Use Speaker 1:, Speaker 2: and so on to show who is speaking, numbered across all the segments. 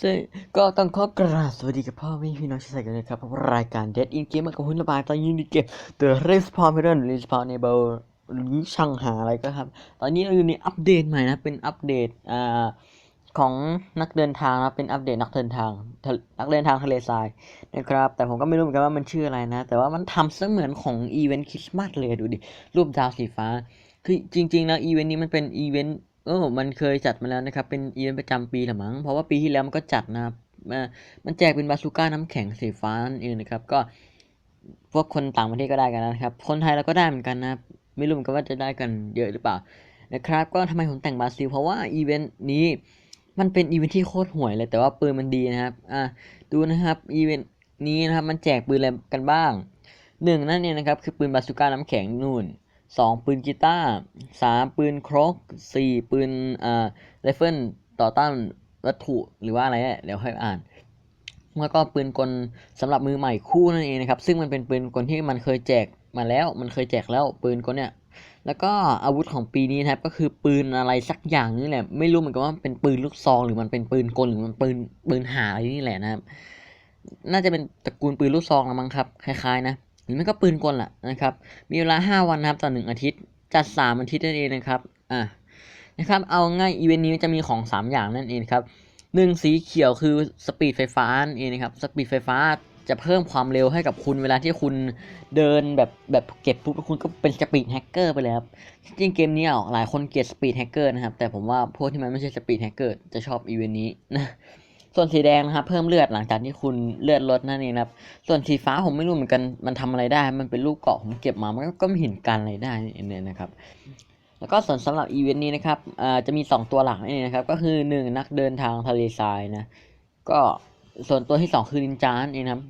Speaker 1: ซึ่งก็ต้องขอกราบสวัสดีกับพ่อแม่พี่น้องชาวไทยกันเลยครับ รายการ Dead in Game มากับหุ่นระบายตอนนี้ในเกม The Respawn p a t t e r n Respawn Enable หรือช่างหาอะไรก็ครับ ตอนนี้เราอยู่ในอัปเดตใหม่นะ เป็นอัปเดตอ่าของนักเดินทางนะเป็นอัปเดตนักเดินทางนักเดินทางทะเลทรายนะครับ แต่ผมก็ไม่รู้เหมือนกันว่ามันชื่ออะไรนะ แต่ว่ามันทำเสมือนของอีเวนต์คริสต์มาสเลยดูดิ รูปดาวสีฟ้า คือจริงๆแล้วอีเวนต์นี้มันเป็นอีเวนต์ เออมันเคยจัดมาแล้วนะครับ เป็นอีเวนต์ประจำปีหรือมั้ง เพราะว่าปีที่แล้วมันก็จัดนะครับมันแจกเป็นบาซูก้าน้ำแข็งสีฟ้านั่นเองนะครับ ก็พวกคนต่างประเทศก็ได้กันนะครับ คนไทยเราก็ได้เหมือนกันนะครับไม่รู้เหมือนกันว่าจะได้กันเยอะหรือเปล่านะครับ ก็ทำไมผมแต่งบาซิลเพราะว่าอีเวนต์นี้มันเป็นอีเวนต์ที่โคตรห่วยเลย แต่ว่าปืนมันดีนะครับ อะดูนะครับอีเวนต์นี้นะครับมันแจกปืนอะไรกันบ้างหนึ่งนั่นเองนะครับคือปืนบาซูก้าน้ำแข็งนู่น สองปืนกีตาร์สามปืนครกสี่ปืนอ่าไรเฟิลต่อต้านวัตถุหรือว่าอะไรเนี่ยเดี๋ยวค่อยอ่านแล้วก็ปืนกลสำหรับมือใหม่คู่นั่นเองนะครับ ซึ่งมันเป็นปืนกลที่มันเคยแจกมาแล้ว มันเคยแจกแล้วปืนกลเนี่ย แล้วก็อาวุธของปีนี้นะครับก็คือปืนอะไรสักอย่างนี่แหละ ไม่รู้เหมือนกันว่าเป็นปืนลูกซองหรือมันเป็นปืนกลหรือมันปืนปืนหาอะไรนี่แหละนะครับ น่าจะเป็นตระกูลปืนลูกซองละมั้งครับ คล้ายๆนะ รือไม่ก็ปืนกลล่ะนะครับ มีเวลาห้าวันนะครับต่อหนึ่งอาทิตย์ จัดสามอาทิตย์นั่นเองนะครับ อะนะครับ เอาง่ายอีเวนต์นี้จะมีของสามอย่างนั่นเองครับหนึ่งสีเขียวคือสปีดไฟฟ้านั่นเองนะครับ สปีดไฟฟ้าจะเพิ่มความเร็วให้กับคุณเวลาที่คุณเดินแบบแบบเก็บปุ๊บคุณก็เป็นสปีดแฮกเกอร์ไปเลยครับจริงเกมนี้อะหลายคนเกลียดสปีดแฮกเกอร์นะครับ แต่ผมว่าพวกที่มันไม่ใช่สปีดแฮกเกอร์จะชอบอีเวนต์นี้นะ ส่วนสีแดงนะครับเพิ่มเลือดหลังจากที่คุณเลือดลดนั่นเองนะครับ ส่วนสีฟ้าผมไม่รู้เหมือนกันมันทำอะไรได้ มันเป็นลูกเกาะผมเก็บมามันก็ไม่เห็นกันอะไรได้เนี่ยนะครับแล้วก็ส่วนสำหรับอีเวนต์นี้นะครับจะมี 2 ตัวหลักนี่นะครับ ก็คือ 1 นักเดินทางทะเลทรายนะ ก็ส่วนตัวที่ 2 คือนินจานนเองครับ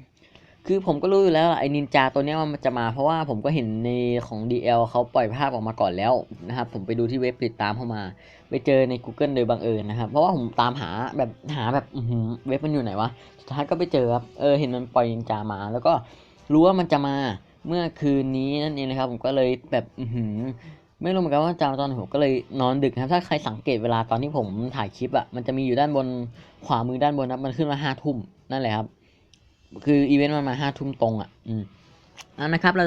Speaker 1: คือผมก็รู้อยู่แล้วไอ้นินจาตัวนี้มันจะมาเพราะว่าผมก็เห็นในของ DL เขาปล่อยภาพออกมาก่อนแล้วนะครับ ผมไปดูที่เว็บติดตามเข้ามา ไปเจอใน Google โดยบังเอิญนะครับ เพราะว่าผมตามหาแบบหาแบบเว็บมันอยู่ไหนวะ สุดท้ายก็ไปเจอครับ เออเห็นมันปล่อยนินจามา แล้วก็รู้ว่ามันจะมาเมื่อคืนนี้นั่นเองนะครับ ผมก็เลยแบบไม่รู้เหมือนกันว่าจำตอนไหนผมก็เลยนอนดึกนะครับถ้าใครสังเกตเวลาตอนที่ผมถ่ายคลิปอะมันจะมีอยู่ด้านบนขวามือด้านบนนะมันขึ้นมาห้าทุ่มนั่นแหละครับ คืออีเวนต์มันมาห้าทุ่มตรงอะอืมอะนะครับ เรา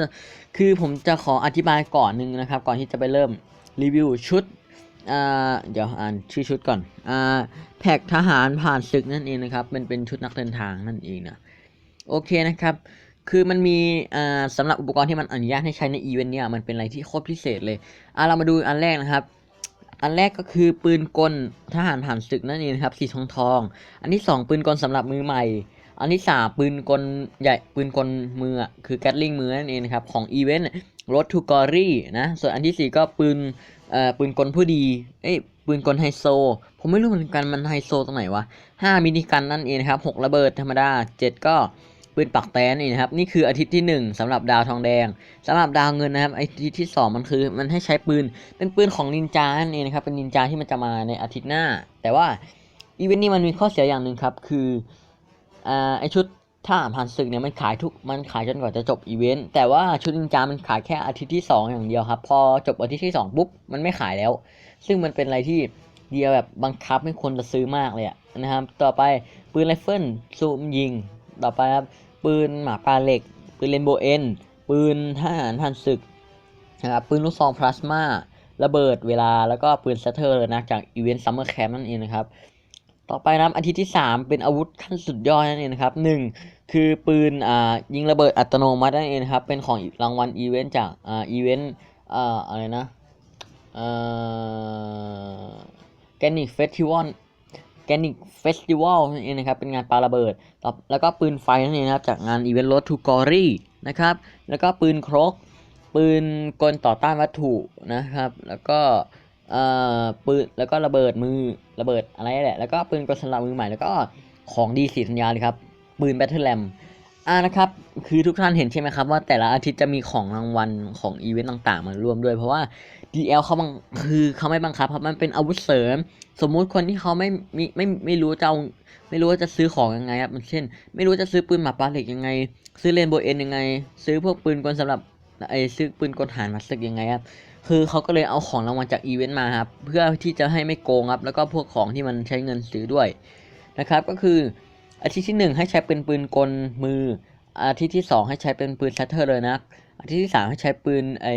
Speaker 1: คือผมจะขออธิบายก่อนหนึ่งนะครับ ก่อนที่จะไปเริ่มรีวิวชุดอ่าเดี๋ยวอ่านชื่อชุดก่อนอ่าแพ็กทหารผ่านศึกนั่นเองนะครับเป็นเป็นชุดนักเดินทางนั่นเองนะโอเคนะครับ คือมันมีอ่าสำหรับอุปกรณ์ที่มันอนุญาตให้ใช้ในอีเวนต์เนี่ยมันเป็นอะไรที่โคตรพิเศษเลยอะเรามาดูอันแรกนะครับอันแรกก็คือปืนกลทหารผ่านศึกนั่นเองนะครับสีทองทอง อันที่สองปืนกลสำหรับมือใหม่ อันที่สามปืนกลใหญ่ปืนกลมือคือแกตลิงมือนั่นเองครับของอีเวนต์ Road to Glory นะส่วนอันที่สี่ก็ปืนเอ่อปืนกลผู้ดีเอ้ยปืนกลไฮโซ ผมไม่รู้เหมือนกันมันไฮโซตรงไหนวะห้ามินิกันนั่นเองครับหกระเบิดธรรมดาเจ็ดก็ปืนปักแตนนี่นะครับนี่คืออาทิตย์ที่หนึ่งสำหรับดาวทองแดงสำหรับดาวเงินนะครับอาทิตย์ที่สองมันคือมันให้ใช้ปืนเป็นปืนของนินจานั่นเองนะครับเป็นนินจาที่มันจะมาในอาทิตย์หน้า แต่ว่าอีเวนต์นี้มันมีข้อเสียอย่างหนึ่งครับคือ อ่าไอชุดถ้าผ่านศึกเนี่ยมันขายทุกมันขายจนกว่าจะจบอีเวนต์แต่ว่าชุดนินจามันขายแค่อาทิตย์ที่สองอย่างเดียวครับ พอจบอาทิตย์ที่สองปุ๊บ มันไม่ขายแล้ว ซึ่งมันเป็นอะไรที่เดียวแบบบังคับให้คนจะซื้อมากเลยนะครับต่อไปปืนไรเฟิลซูมยิง ต่อไปครับปืนหมาปลาเหล็ก ปืนเรนโบว์เอ็นปืนทหารผ่านศึกนะครับปืนลูกซองพลาสมาระเบิดเวลาแล้วก็ปืนเซตเตอร์นะจากอีเวนต์ซัมเมอร์แคมป์นั่นเองนะครับ ต่อไปนะครับอาทิตย์ที่ 3 เป็นอาวุธขั้นสุดยอดนั่นเองนะครับหนึ่งคือปืนอ่ายิงระเบิดอัตโนมัตินั่นเองนะครับ เป็นของรางวัลอีเวนต์จากอ่าอีเวนต์อ่าอะไรนะเอ่อแกนิกเฟสติวัลแกนิกเฟสติวัลนั่นเองนะครับ เป็นงานปาระเบิด แล้วก็ปืนไฟนั่นเองนะครับจากงานอีเวนต์ Road to Glory นะครับ แล้วก็ปืนครก ปืนกลต่อต้านวัตถุนะครับ แล้วก็เอ่อปืนแล้วก็ระเบิดมือ ระเบิดอะไรแหละ แล้วก็ปืนกลสำหรับมือใหม่ แล้วก็ของดีสีสัญญาเลยครับ ปืนแบทเทิลแ m มอ่านะครับ คือทุกท่านเห็นใช่ไหมครับว่าแต่ละอาทิตย์จะมีของรางวัลของอีเวนต์ต่างๆ มารวมด้วย เพราะว่า DL เขาบังคือเขาไม่บังคับครับมันเป็นอาวุธเสริม สมมุติคนที่เขาไม่มีไม่ไม่รู้จะเอาไม่รู้ว่าจะซื้อของยังไงครับมันเช่น ไม่รู้จะซื้อปืนหมาปลาเหล็กยังไง ซื้อเลนโบเอ็นยังไง ซื้อพวกปืนกลสำหรับไอซื้อปืนกลฐานมาสึกยังไงครับ คือเขาก็เลยเอาของรางวัลจากอีเวนต์มาครับเพื่อที่จะให้ไม่โกงครับแล้วก็พวกของที่มันใช้เงินซื้อด้วยนะครับ ก็คืออาทิตย์ที่หนึ่งให้ใช้เป็นปืนกลมือ อาทิตย์ที่สองให้ใช้เป็นปืนชัตเตอร์เลยนะอาทิตย์ที่สามให้ใช้ปืนไอ้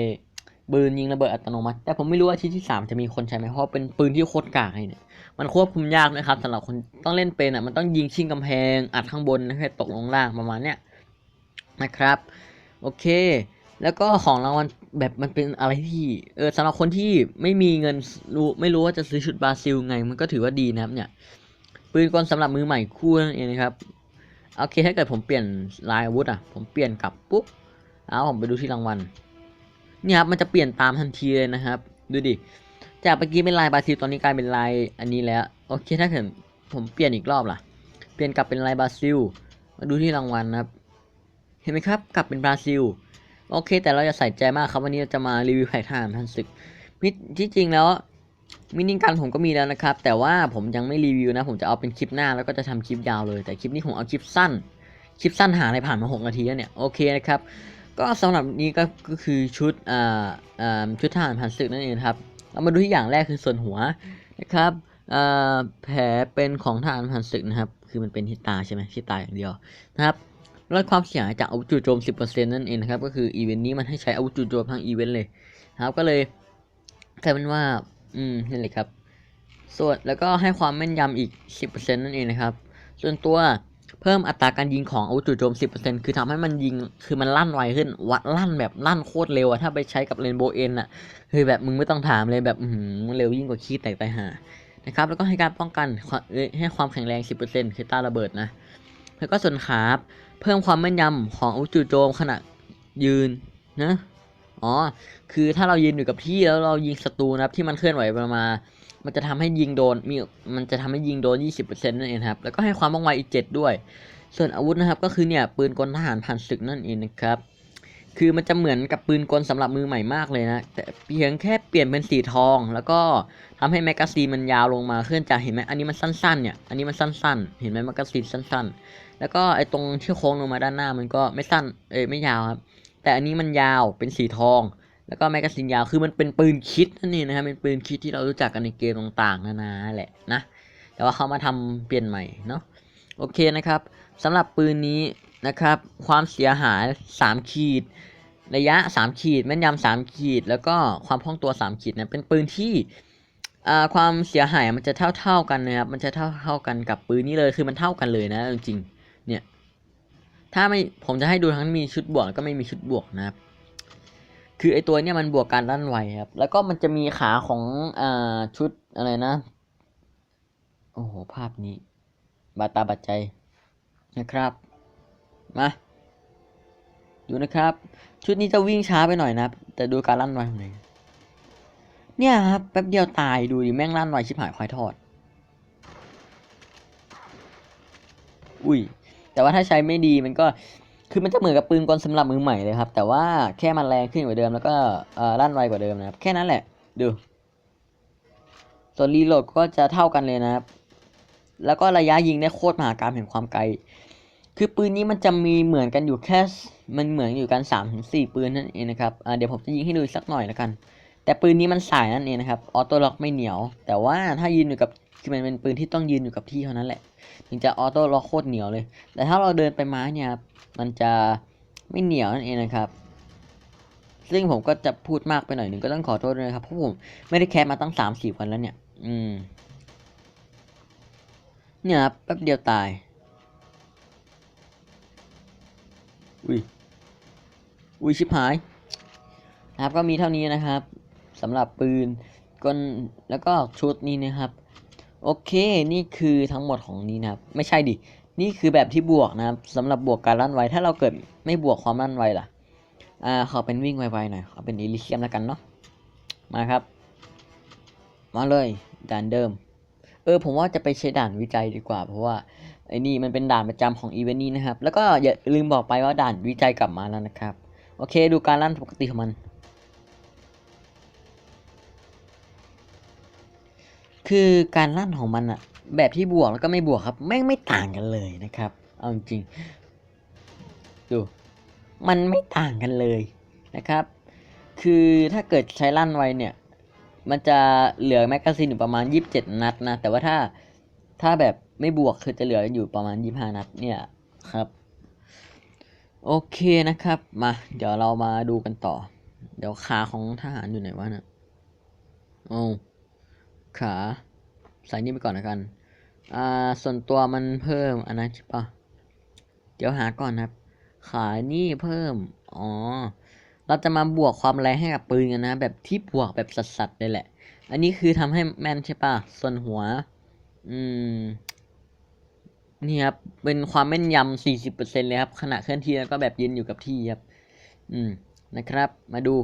Speaker 1: ปืนยิงระเบิดอัตโนมัติ แต่ผมไม่รู้ว่าอาทิตย์ที่สามจะมีคนใช้ไหมเพราะเป็นปืนที่โคตรกากเลยเนี่ยมันควบคุมยากนะครับสำหรับคนต้องเล่นเป็นอะมันต้องยิงชิงกำแพง อัดข้างบนให้ตกลงล่างประมาณเนี้ยนะครับ โอเค แล้วก็ของรางวัล แบบมันเป็นอะไรที่ เออสำหรับคนที่ไม่มีเงินรู้ไม่รู้ว่าจะซื้อชุดบราซิลไง มันก็ถือว่าดีนะครับ เนี่ย ปืนกลสำหรับมือใหม่คู่นั่นเองนะครับโอเคถ้าเกิดผมเปลี่ยนลายอาวุธอะ ผมเปลี่ยนกลับปุ๊บเอาผมไปดูที่รางวัลเนี่ยครับมันจะเปลี่ยนตามทันทีเลยนะครับ ดูดิจากเมื่อกี้เป็นลายบราซิลตอนนี้กลายเป็นลายอันนี้แล้วโอเคถ้าเกิดผมเปลี่ยนอีกรอบล่ะ เปลี่ยนกลับเป็นลายบราซิล มาดูที่รางวัลนะครับ เห็นไหมครับ กลับเป็นบราซิล โอเค แต่เราจะใส่ใจมากครับวันนี้เราจะมารีวิวแผทหารพันศึกมิที่จริงแล้วมินิกันผมก็มีแล้วนะครับ แต่ว่าผมยังไม่รีวิวนะ ผมจะเอาเป็นคลิปหน้าแล้วก็จะทำคลิปยาวเลย แต่คลิปนี้ผมเอาคลิปสั้น คลิปสั้นหาอะไรผ่านมาหกนาทีแล้วเนี่ยโอเคนะครับก็สำหรับนี้ก็ก็คือชุดอ่าอ่าชุดทหารผ่านศึกนั่นเองครับเรามาดูที่อย่างแรกคือส่วนหัวนะครับอ่าแผลเป็นของทหารผ่านศึกนะครับ คือมันเป็นที่ตาใช่ไหมที่ตาอย่างเดียวนะครับ ลดความเสียหายจากอาวุธจู่โจม 10%นั่นเองนะครับ ก็คืออีเวนต์นี้มันให้ใช้อาวุธจู่โจมทั้งอีเวนต์เลยครับก็เลยกลายเป็นว่า อืมนี่เลยครับ ส่วนแล้วก็ให้ความแม่นยำอีก 10%นั่นเองนะครับ ส่วนตัวเพิ่มอัตราการยิงของอาวุธจู่โจม 10%คือทำให้มันยิง คือมันลั่นไวขึ้น วัดลั่นแบบลั่นโคตรเร็วอะถ้าไปใช้กับเรนโบว์เอ็นอะคือแบบมึงไม่ต้องถามเลยแบบอืมันเร็วยิ่งกว่าขี้แตกตายห่านะครับ แล้วก็ให้การป้องกันให้ความแข็งแรง 10%คือตาระเบิดนะ แล้วก็ส่วนขาบเพิ่มความแม่นยำของอาวุธจู่โจมขณะยืนนะอ๋อคือถ้าเรายืนอยู่กับที่แล้วเรายิงศัตรูนะครับที่มันเคลื่อนไหวไปมามันจะทำให้ยิงโดนมีมันจะทำให้ยิงโดน 20%นั่นเองครับแล้วก็ให้ความว่องไวอีก 7 ด้วย ส่วนอาวุธนะครับก็คือเนี่ยปืนกลทหารผ่านศึกนั่นเองนะครับคือมันจะเหมือนกับปืนกลสำหรับมือใหม่มากเลยนะแต่เพียงแค่เปลี่ยนเป็นสีทอง แล้วก็ทำให้แมกกาซีนมันยาวลงมาเคลื่อนจากเห็นไหมอันนี้มันสั้นๆเนี่ยอันนี้มันสั้นๆ เห็นไหมแมกกาซีนสั้น ๆ แล้วก็ไอ้ตรงที่โค้งลงมาด้านหน้ามันก็ไม่สั้นเอ้ยไม่ยาวครับ แต่อันนี้มันยาวเป็นสีทอง แล้วก็แมกกาซีนยาวคือมันเป็นปืนคิดนั่นเองนะครับเป็นปืนคิดที่เรารู้จักกันในเกมต่างๆนานาแหละนะแต่ว่าเขามาทำเปลี่ยนใหม่เนาะโอเคนะครับสำหรับปืนนี้นะครับ ความเสียหาย 3 ขีด ระยะ 3 ขีด แม่นยำ3ขีด แล้วก็ความคล่องตัว 3 ขีดนะเป็นปืนที่อ่าความเสียหายมันจะเท่าๆกันนะครับ มันจะเท่าเท่ากันกับปืนนี้เลย คือมันเท่ากันเลยนะจริงๆ ถ้าไม่ผมจะให้ดูทั้งมีชุดบวกก็ไม่มีชุดบวกนะครับ คือไอตัวเนี้ยมันบวกการลั่นไวครับ แล้วก็มันจะมีขาของอ่าชุดอะไรนะ โอ้โหภาพนี้ บาตาบาดใจนะครับ มาดูนะครับ ชุดนี้จะวิ่งช้าไปหน่อยนะครับ แต่ดูการลั่นไวของมันเนี่ยครับแป๊บเดียวตายดูดิแม่งลั่นไวชิบหายควายทอด อุ้ย แต่ว่าถ้าใช้ไม่ดีมันก็คือมันจะเหมือนกับปืนกลสำหรับมือใหม่เลยครับ แต่ว่าแค่มันแรงขึ้นกว่าเดิมแล้วก็เอ่อลั่นไวกว่าเดิมนะครับแค่นั้นแหละ ดูส่วนรีโหลดก็จะเท่ากันเลยนะครับ แล้วก็ระยะยิงได้โคตรมหาการแห่งความไกล คือปืนนี้มันจะมีเหมือนกันอยู่แค่ มันเหมือนอยู่กันสามถึงสี่ปืนนั่นเองนะครับเดี๋ยวผมจะยิงให้ดูสักหน่อยแล้วกัน แต่ปืนนี้มันสายนั่นเองนะครับออโต้ล็อกไม่เหนียว แต่ว่าถ้ายืนอยู่กับคือมันเป็นปืนที่ต้องยืนอยู่กับที่เท่านั้นแหละ ถึงจะออโต้ล็อกโคตรเหนียวเลย แต่ถ้าเราเดินไปม้เนี่ยครับมันจะไม่เหนียวนั่นเองนะครับ ซึ่งผมก็จะพูดมากไปหน่อยหนึ่งก็ต้องขอโทษด้วยครับเพราะผมไม่ได้แคสมาตั้งสามสี่วันแล้วเนี่ย อืม เนี่ยครับแป๊บเดียวตาย อุ้ยอุ้ยชิบหายนะครับก็มีเท่านี้นะครับ สำหรับปืนกลแล้วก็ชุดนี้นะครับ โอเคนี่คือทั้งหมดของนี้นะครับ ไม่ใช่ดิ นี่คือแบบที่บวกนะครับสำหรับบวกการลั่นไวถ้าเราเกิดไม่บวกความลั่นไวล่ะอ่าขอเป็นวิ่งไวๆหน่อยขอเป็นอิลิเซียมแล้วกันเนาะมาครับ มาเลยด่านเดิม เออผมว่าจะไปใช้ด่านวิจัยดีกว่า เพราะว่าไอ้นี่มันเป็นด่านประจำของอีเวนต์นี้นะครับ แล้วก็อย่าลืมบอกไปว่าด่านวิจัยกลับมาแล้วนะครับ โอเค ดูการลั่นปกติของมัน คือการลั่นของมันอะแบบที่บวกแล้วก็ไม่บวกครับแม่งไม่ต่างกันเลยนะครับ เอาจริงดูมันไม่ต่างกันเลยนะครับ คือถ้าเกิดใช้ลั่นไวเนี่ย มันจะเหลือแมกกาซีนอยู่ประมาณ 27 นัดนะ แต่ว่าถ้าถ้าแบบไม่บวกคือจะเหลืออยู่ประมาณยี่ห้านัดเนี่ยครับ โอเคนะครับ มา เดี๋ยวเรามาดูกันต่อ เดี๋ยวขาของทหารอยู่ไหนวะเนะโอ้ ขาใส่นี่ไปก่อนนะกัน อ่า ส่วนตัวมันเพิ่มอันนั้นใช่ปะเดี๋ยวหาก่อนนะครับ ขานี่เพิ่ม อ๋อ เราจะมาบวกความแรงให้กับปืนกันนะ แบบที่บวกแบบสัสๆเลยแหละ อันนี้คือทำให้แม่นใช่ปะส่วนหัว อืม นี่ครับ เป็นความแม่นยำสี่สิบเปอร์เซ็นเลยครับ ขณะเคลื่อนที่แล้วก็แบบยืนอยู่กับที่ครับ อืม นะครับ มาดู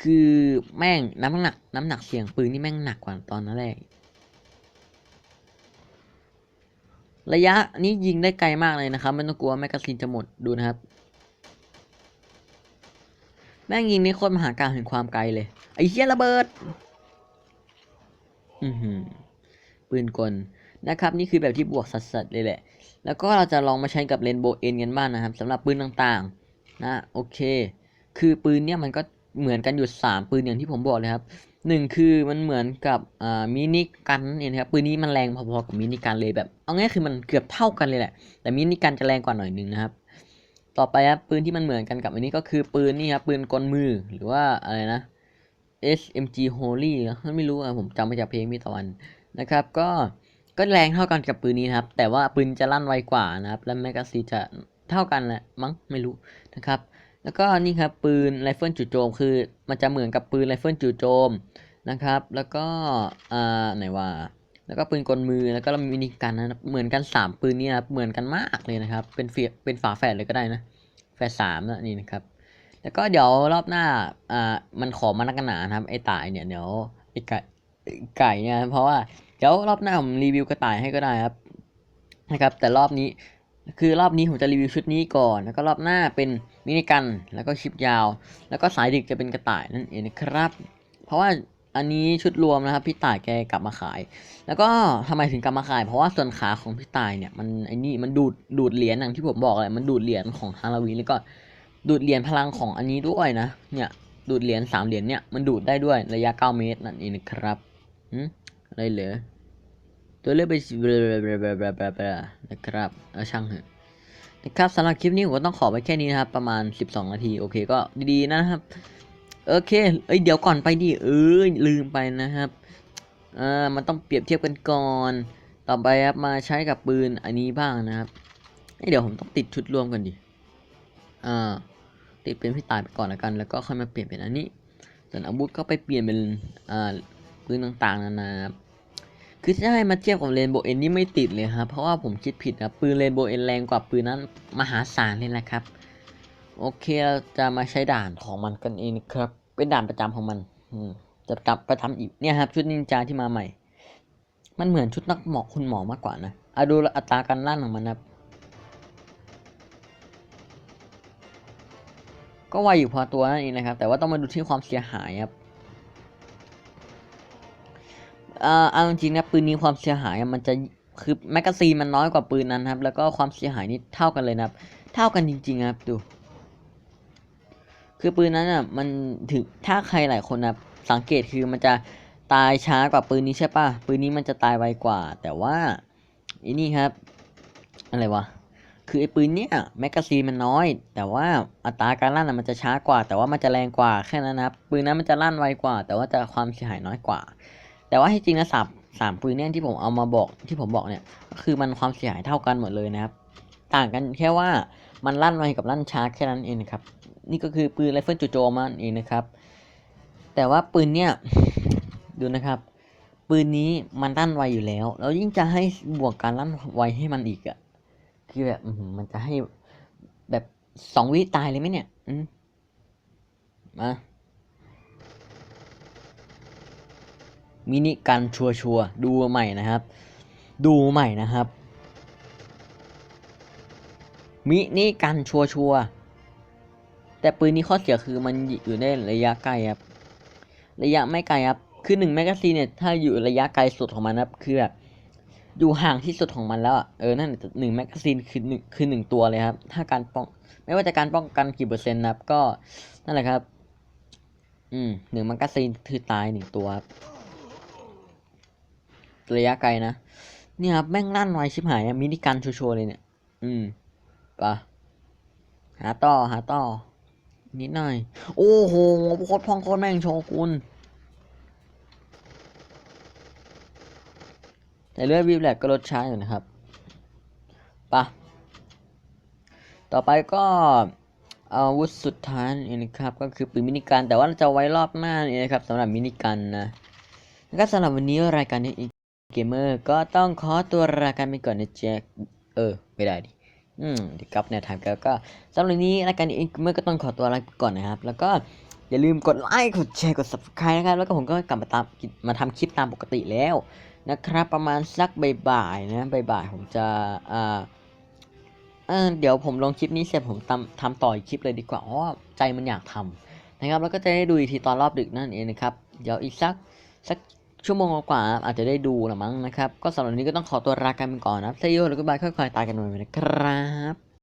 Speaker 1: คือแม่งน้ำหนัก น้ำหนักเสียงปืนนี่แม่งหนักกว่าตอนนั้นแรกระยะนี้ยิงได้ไกลมากเลยนะครับไม่ต้องกลัวแมกกาซีนจะหมดดูนะครับ แม่งยิงนี่โคตรมหาการแห่งความไกลเลยไอ้เหี้ยระเบิด อือหือปืนกลนะครับ นี่คือแบบที่บวกสัสๆเลยแหละ แล้วก็เราจะลองมาใช้กับเรนโบว์เอ็นกันบ้างนะครับสำหรับปืนต่างๆ นะ โอเค คือปืนเนี่ยมันก็ เหมือนกันอยู่สามปืนอย่างที่ผมบอกเลยครับหนึ่งคือมันเหมือนกับมินิกันนั่นเองครับปืนนี้มันแรงพอๆกับมินิกันเลยแบบ เอาง่ายคือมันเกือบเท่ากันเลยแหละ แต่มินิกันจะแรงกว่าหน่อยนึงนะครับ ต่อไปครับปืนที่มันเหมือนกันกับอันนี้ก็คือปืนนี่ครับปืนกลมือหรือว่าอะไรนะ SMG Holy เหรอไม่รู้อะผมจำมาจากเพลงมิตะวันนะครับ ก็ก็แรงเท่ากันกับปืนนี้นะครับ แต่ว่าปืนจะลั่นไวกว่านะครับ และแมกกาซีนจะเท่ากันแหละมั้งไม่รู้นะครับ แล้วก็นี่ครับปืนไรเฟิลจู่โจมคือ มันจะเหมือนกับปืนไรเฟิลจู่โจมนะครับ แล้วก็อ่าไหนว่าแล้วก็ปืนกลมือแล้วก็มินิกันนะเหมือนกันสามปืนนี้นะเหมือนกันมากเลยนะครับ เป็นเฟียเป็นฝาแฝดเลยก็ได้นะแฝดสามนะนี่นะครับ แล้วก็เดี๋ยวรอบหน้าอ่ามันขอมานักหนานะครับไอ้ตายเนี่ยเดี๋ยวไอ้ไก่ไอ้ไก่เนี่ยเพราะว่าเดี๋ยวรอบหน้าผมรีวิวกระต่ายให้ก็ได้ครับนะครับ แต่รอบนี้ คือรอบนี้ผมจะรีวิวชุดนี้ก่อน แล้วก็รอบหน้าเป็นมินิกัน แล้วก็ชิปยาว แล้วก็สายดึกจะเป็นกระต่ายนั่นเองนะครับ เพราะว่าอันนี้ชุดรวมนะครับพี่ต่ายแกกลับมาขาย แล้วก็ทำไมถึงกลับมาขาย เพราะว่าส่วนขาของพี่ต่ายเนี่ยมันไอ้นี่มันดูดดูดเหรียญอย่างที่ผมบอกเลยมันดูดเหรียญของฮาโลวีนแล้วก็ดูดเหรียญพลังของอันนี้ด้วยนะ เนี่ยดูดเหรียญสามเหรียญเนี่ยมันดูดได้ด้วยระยะเก้าเมตรนั่นเองนะครับอืมอะไรเหรอ ตัวเลือกไปนะครับเอาช่างเถอะนะครับสำหรับคลิปนี้ผมก็ต้องขอไปแค่นี้นะครับ ประมาณ 12 นาที โอเคก็ดีๆนะครับ โอเค เอ้ยเดี๋ยวก่อนไปดิเออลืมไปนะครับอ่ามันต้องเปรียบเทียบกันก่อน ต่อไปครับมาใช้กับปืนอันนี้บ้างนะครับเเดี๋ยวผมต้องติดชุดรวมกันดิอ่าติดเป็นพี่ตายไปก่อนแล้วกัน แล้วก็ค่อยมาเปลี่ยนเป็นอันนี้ส่วนอาวุธก็ไปเปลี่ยนเป็นอ่าปืนต่างๆนานา คือให้มาเทียบกับเรนโบว์เอ็นนี่ไม่ติดเลยครับ เพราะว่าผมคิดผิดนะปืนเรนโบว์เอ็นแรงกว่าปืนนั้นมหาศาลเลยนะครับ โอเคเราจะมาใช้ด่านของมันกันเองครับ เป็นด่านประจำของมันอืจะกลับไปทำอีกเนี่ยครับ ชุดนินจาที่มาใหม่ มันเหมือนชุดนักหมอกคุณหมอมากกว่านะอะดูอัตราการลั่นของมันนะก็ไวอยู่พอตัวนั่นเองนะครับ แต่ว่าต้องมาดูที่ความเสียหายครับ อ่าเอาจริงนะปืนนี้ความเสียหายอะมันจะคือแมกกาซีนมันน้อยกว่าปืนนั้นครับ แล้วก็ความเสียหายนี่เท่ากันเลยนะครับ เท่ากันจริงๆครับดู คือปืนนั้นอะมันถึงถ้าใครหลายคนนะสังเกตคือมันจะตายช้ากว่าปืนนี้ใช่ปะปืนนี้มันจะตายไวกว่า แต่ว่าอันนี้ครับ อะไรวะคือไอ้ปืนเนี้ยแมกกาซีนมันน้อย แต่ว่าอัตราการลั่นอะมันจะช้ากว่า แต่ว่ามันจะแรงกว่าแค่นั้นนะครับปืนนั้นมันจะลั่นไวกว่า แต่ว่าจะความเสียหายน้อยกว่า แต่ว่าที่จริงนะสามสามปืนเนี่ยที่ผมเอามาบอกที่ผมบอกเนี่ยคือมันความเสียหายเท่ากันหมดเลยนะครับ ต่างกันแค่ว่ามันลั่นไวกับลั่นช้าแค่นั้นเองครับ นี่ก็คือปืนไรเฟิลจู่โจมนั่นเองนะครับ แต่ว่าปืนเนี่ยดูนะครับ ปืนนี้มันลั่นไวอยู่แล้วแล้วยิ่งจะให้บวกการลั่นไวให้มันอีกอะคือแบบมันจะให้แบบสองวิตายเลยไหมเนี่ย อืมมา มินิกันชัวชัวร์ๆดูใหม่นะครับ ดูใหม่นะครับ มินิกันชัวชัวร์ๆแต่ปืนนี้ข้อเสียคือมันอยู่ในระยะไกลครับ ระยะไม่ไกลครับ คือหนึ่งแมกกาซีนเนี่ยถ้าอยู่ระยะไกลสุดของมันนะครับคือแบบอยู่ห่างที่สุดของมันแล้วเออนั่นหนึ่งแมกกาซีนคือหนึ่งคือหนึ่งตัวเลยครับ ถ้าการป้อง ไม่ว่าจะการป้องกันกี่เปอร์เซ็นต์นะครับ ก็นั่นแหละครับ อืมหนึ่งแมกกาซีนคือตายหนึ่งตัวครับ ระยะไกลนะ เนี่ยครับแม่งลั่นไวชิบหายมินิกันชัวร์เลยเนี่ย อืมปะหาต่อหาต่อ นิดหน่อย โอ้โหโคตรพองโคตรแม่งโชกุนแต่เลือดวิบแหลกก็ลดช้าอยู่นะครับปะต่อไปก็อาวุธสุดท้ายนี่นะครับก็คือปืนมินิกันแต่ว่าเราจะไว้รอบหน้านี่นะครับสำหรับมินิกันนะแล้วก็สำหรับวันนี้รายการนี้ เกมเมอร์ก็ต้องขอตัวราการไปก่อนนะแจ็คเออ ไม่ได้ดิอืมเดี๋ยวกลับแนทางกันก็สำหรับวันนี้รายการนี้เมื่อก็ต้องขอตัวลาไปก่อนนะครับ แล้วก็อย่าลืมกดไลค์กดแชร์กด subscribe นะครับ แล้วก็ผมก็กลับมาตามมาทำคลิปตามปกติแล้วนะครับ ประมาณสักบ่ายๆนะบ่ายๆผมจะอ่าเออเดี๋ยวผมลงคลิปนี้เสร็จผมทำทำต่ออีกคลิปเลยดีกว่าเพราะใจมันอยากทำนะครับ แล้วก็จะได้ดูอีกทีตอนรอบดึกนั่นเองนะครับ เดี๋ยวอีกสักสัก ชั่วโมงกว่าอาจจะได้ดูละมั้งนะครับ ก็สำหรับนี้ก็ต้องขอตัวลากันไปก่อนนะเซโยแล้วก็บายค่อยๆตายกันหน่อยนะครับ